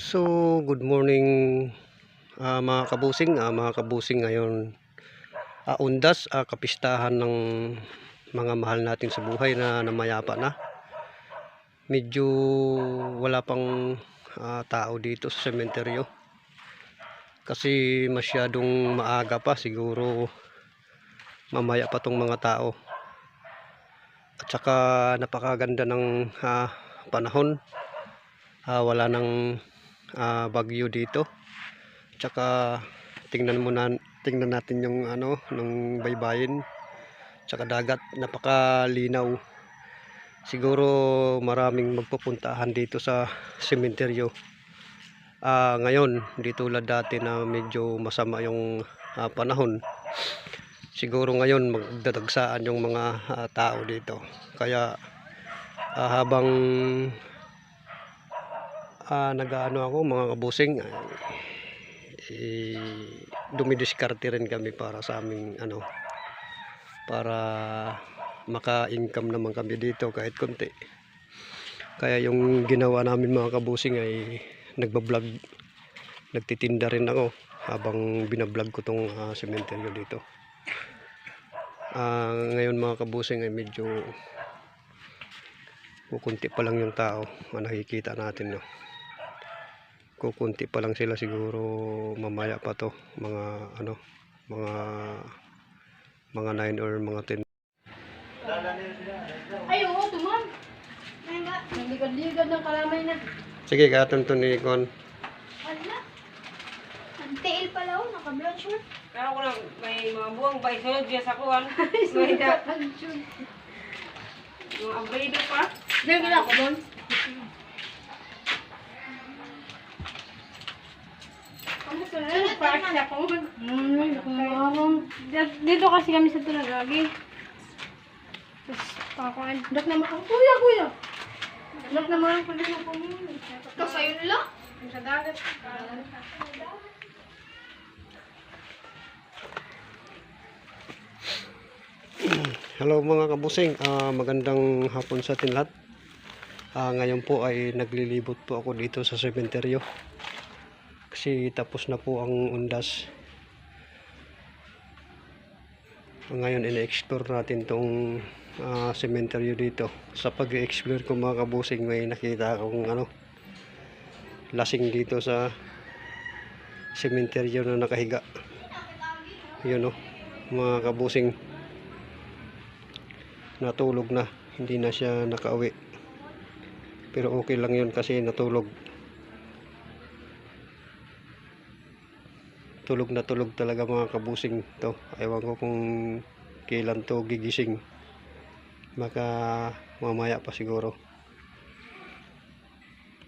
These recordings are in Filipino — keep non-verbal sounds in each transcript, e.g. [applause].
So, good morning ah, mga kabusing. Ah, mga kabusing ngayon, ah, undas, ah, kapistahan ng mga mahal natin sa buhay na namayapa na. Medyo wala pang ah, tao dito sa sementeryo. Kasi masyadong maaga pa, siguro mamaya pa tong mga tao. At saka napakaganda ng ah, panahon. Ah, wala nang ah, bagyo dito. Tsaka tingnan mo na tingnan natin yung ano ng baybayin. Tsaka dagat napakalinaw. Siguro maraming magpupuntahan dito sa sementeryo. Ah, ngayon, di tulad dati na medyo masama yung ah, panahon. Siguro ngayon magdadagsaan yung mga ah, tao dito. Kaya ah, habang ah nag-ano ako mga kabusing eh, dumidiskarte rin kami para sa aming ano para maka-income naman kami dito kahit konti. Kaya yung ginawa namin mga kabusing ay nagbablog nagtitinda rin ako habang binablog ko tong ah, sementeryo dito. Ah, ngayon mga kabusing ay medyo kukunti pa lang yung tao ang nakikita natin no kukunti pa lang sila siguro mamaya pa to mga ano mga mga 9 or mga 10 Ay, oo, tuman. Nagligad-ligad ng kalamay na. sige katon to ni Kon Wala. Ang tail pala, oh. Naka-blood shirt. Kaya ko lang, may mga buwang ba isunod dyan sa kuwan. [laughs] May da, mga abrido pa. Gila ko, Bon. Kamusta na yun? Parang siya ko. Hmm, nakumamam. Dito kasi kami sa Tulagagi. Tapos, pakakuan. Dak naman ang kuya, kuya. Dak naman ang kuya ng pumuli. Tapos, ayun lang. Sa dagat. Hello mga kabusing, Ah, magandang hapon sa atin lahat. Ah, ngayon po ay naglilibot po ako dito sa sementeryo. Kasi tapos na po ang undas. Ngayon ina-explore natin tong ah, sementeryo dito. Sa pag-explore ko mga kabusing may nakita akong ano lasing dito sa sementeryo na nakahiga. Yun o, mga kabusing natulog na hindi na siya nakauwi pero okay lang yun kasi natulog tulog na tulog talaga mga kabusing to. Ewan ko kung kailan to gigising. Maka mamaya pa siguro.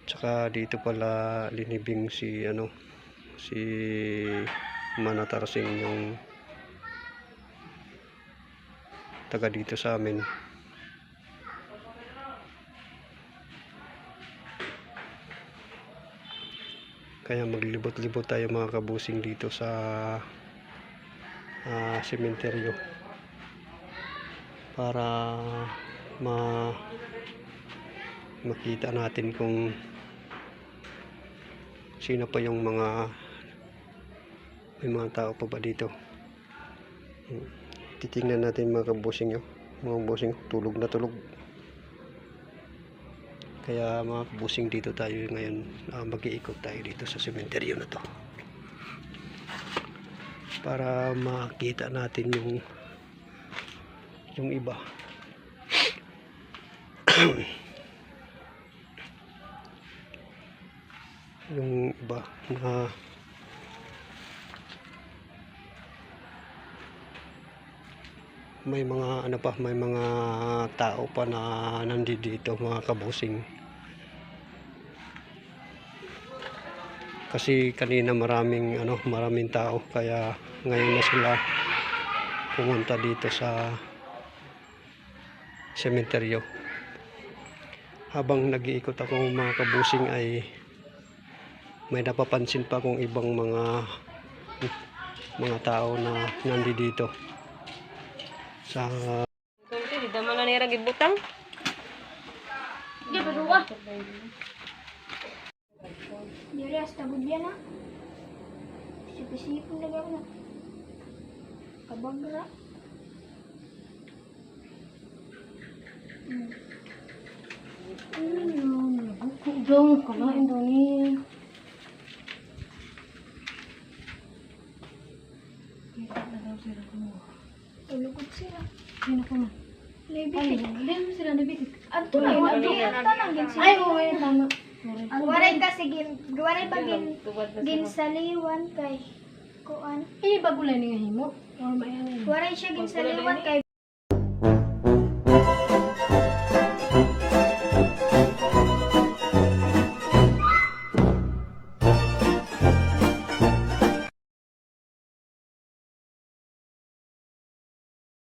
Tsaka dito pala linibing si ano si Manatarsing yung taga dito sa amin. Kaya maglibot-libot tayo mga kabusing dito sa sementeryo. Para ma makita natin kung sino pa yung mga may mga tao pa ba dito. Hmm. Titingnan natin mga kabusing nyo. Mga kabusing tulog na tulog kaya mga kabusing dito tayo ngayon uh, mag-iikot tayo dito sa sementeryo na to. Para makita natin yung yung iba. [clears throat] Yung iba na may mga ano pa may mga tao pa na nandito mga kabusing kasi kanina maraming ano maraming tao. Kaya ngayon na sila pumunta dito sa sementeryo. Habang nag-iikot ako mga kabusing ay may napapansin pa kung ibang mga mga tao na nandito. Sa Kunti, di daman na nira gibutang. Di ba, duwa? Di Diri hasta budya na. Sipon lagi ako na. Kabagra. Hmm. Ano, nabuko dong, kamain daw niya. Tulugod sila. Sino ko na? Nabitik. Hindi mo sila nabitik. Adto na yun. Adto na gin sila. Ay, oo, ay, tama. Ang waray kasi gin, waray pa gin, Tubad na gin sila. saliwan kay kuan. Eh, bagulay ni nga himo. Or may ano yun. Waray siya gin saliwan kay